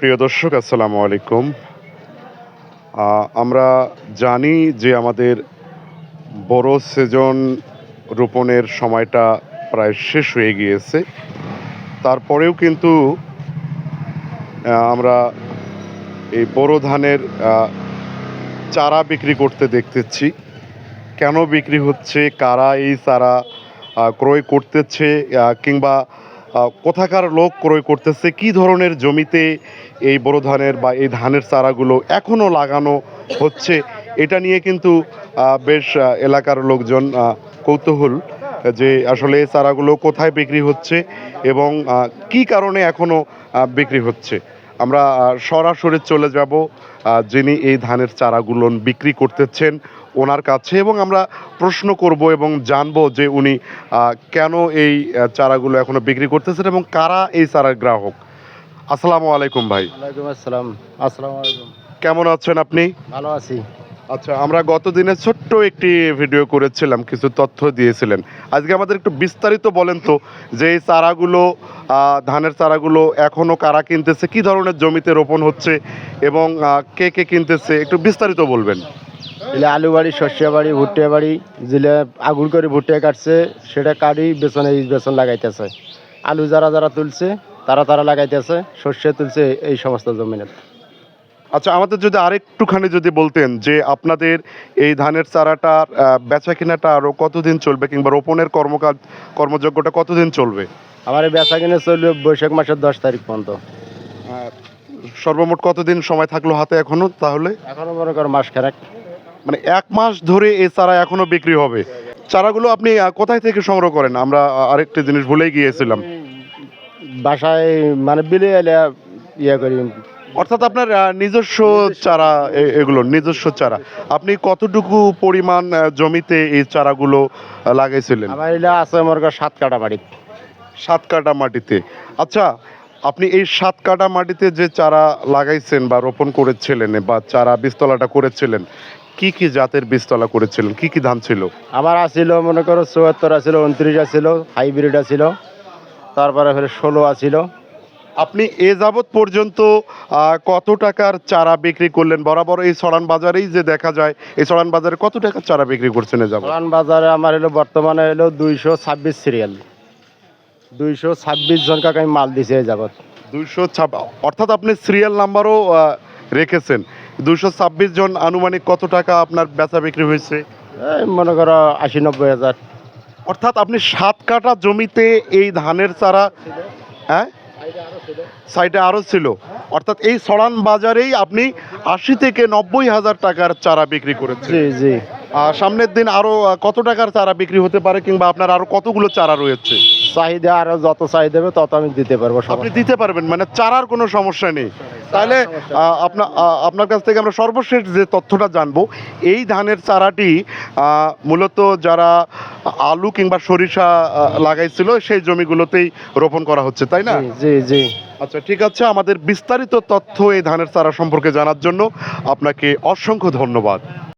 প্রিয় দর্শক, আসসালামু আলাইকুম। আমরা জানি যে আমাদের বড় সিজন রোপণের সময়টা প্রায় শেষ হয়ে গিয়েছে। তারপরেও কিন্তু আমরা এই বড় ধানের চারা বিক্রি করতে দেখতেছি। কেন বিক্রি হচ্ছে, কারা এই চারা ক্রয় করতেছে কিংবা কোথাকার লোক ক্রয় করতেছে? কি ধরনের জমিতে এই বড় ধানের বা এই ধানের চারাগুলো এখনও লাগানো হচ্ছে? এটা নিয়ে কিন্তু বেশ এলাকার লোকজন কৌতূহল যে আসলে এই চারাগুলো কোথায় বিক্রি হচ্ছে এবং কি কারণে এখনও বিক্রি হচ্ছে? আমরা সরাসরি চলে যাব যিনি এই ধানের চারাগুলো বিক্রি করতেছেন ওনার কাছে এবং আমরা প্রশ্ন করব এবং জানব যে উনি কেন এই চারাগুলো এখনও বিক্রি করতেছেন এবং কারা এই চারার গ্রাহক? আসসালামু আলাইকুম ভাই। আসসালাম আসসালাম। আসসালামু আলাইকুম। কেমন আছেন আপনি? ভালো আছি। আচ্ছা আমরা গত দিনে ছোট্ট একটি ভিডিও করেছিলাম, কিছু তথ্য দিয়েছিলেন। আজকে আমাদের একটু বিস্তারিত বলেন তো, যে এই চারাগুলো ধানের চারাগুলো এখনও কারা কিনতেছে, কি ধরনের জমিতে রোপণ হচ্ছে এবং কে কে কিনতেছে, একটু বিস্তারিত বলবেন। এলে আলু বাড়ি শস্য বাড়ি ভুট্টে বাড়ি যেলে আগুন করে ভুট্টে কাটছে, সেটা কাটি বেসনে বেসন লাগাইতেছে। আলু যারা যারা তুলছে, তারা তারা লাগাইতেছে শস্য তুলছে, এই সমস্ত জমিনে আচ্ছা আমাদের যদি আরেকটুখানি যদি বলতেন যে আপনাদের এই ধানের চারাটার বেচা কেনাটা আরও কতদিন চলবে কিংবা রোপণের কর্মকাজ কর্মযজ্ঞটা কতদিন চলবে? আমার এই বেচা কিনে চলবে বৈশাখ মাসের দশ তারিখ পর্যন্ত। সর্বমোট কতদিন সময় থাকল হাতে এখনও তাহলে? এখনও মনে করো মাস খেরাক মানে এক মাস ধরে এই চারা এখনও বিক্রি হবে। চারাগুলো আপনি কোথায় থেকে সংগ্রহ করেন? আমরা আরেকটি জিনিস ভুলেই গিয়েছিলাম। বাসায় মানে বিলে এলে ইয়ে করি। অর্থাৎ আপনার নিজস্ব চারা এগুলো নিজস্ব চারা। আপনি কতটুকু পরিমাণ জমিতে এই চারাগুলো লাগাইছিলেন? আমার এলে আছে করো সাত কাটা বাড়ি সাত কাটা মাটিতে। আচ্ছা আপনি এই সাত কাটা মাটিতে যে চারা লাগাইছেন বা রোপণ করেছিলেন বা চারা বীজতলাটা করেছিলেন কি কি জাতের বীজতলা করেছিলেন? কি কি ধান ছিল? আমার আসিল মনে করো চুয়াত্তর আসিল উনত্রিশ আসিল হাইব্রিড আসিল তারপরে ফের ষোলো আসিল আপনি এ যাবৎ পর্যন্ত কত টাকার চারা বিক্রি করলেন? বরাবর এই সরান বাজারেই যে দেখা যায় এই সরান বাজারে কত টাকার চারা বিক্রি করছেন এ যাবৎ? পুরান বাজারে আমার এলো বর্তমানে এলো দুইশো ছাব্বিশ সিরিয়াল। দুইশো ছাব্বিশ জন কাকে আমি মাল দিছি এই যাবৎ। দুইশো অর্থাৎ আপনি সিরিয়াল নাম্বারও আহ, রেখেছেন। দুইশো ছাব্বিশ জন আনুমানিক কত টাকা আপনার বেচা বিক্রি হয়েছে? এই মনে করো আশি নব্বই হাজার। অর্থাৎ আপনি সাত কাটা জমিতে এই ধানের চারা হ্যাঁ? সাইডে আরও ছিল। অর্থাৎ এই সড়ান বাজারেই আপনি আশি থেকে নব্বই হাজার টাকার চারা বিক্রি করেছেন। জি জি। সামনের দিন আরও কত টাকার চারা বিক্রি হতে পারে কিংবা আপনার আরও কতগুলো চারা রয়েছে? চাহিদা আরও যত চাহিদা দেবে তত আমি দিতে পারব সব আপনি দিতে পারবেন মানে চারার কোনো সমস্যা নেই। তাহলে আহ, আপনা আপনার কাছ থেকে আমরা সর্বশেষ যে তথ্যটা জানব এই ধানের চারাটি মূলত যারা আলু কিংবা সরিষা লাগাইছিল সেই জমিগুলোতেই রোপণ করা হচ্ছে তাই না? জি জি। আচ্ছা ঠিক আছে আমাদের বিস্তারিত তথ্য এই ধানের চারা সম্পর্কে জানার জন্য আপনাকে অসংখ্য ধন্যবাদ।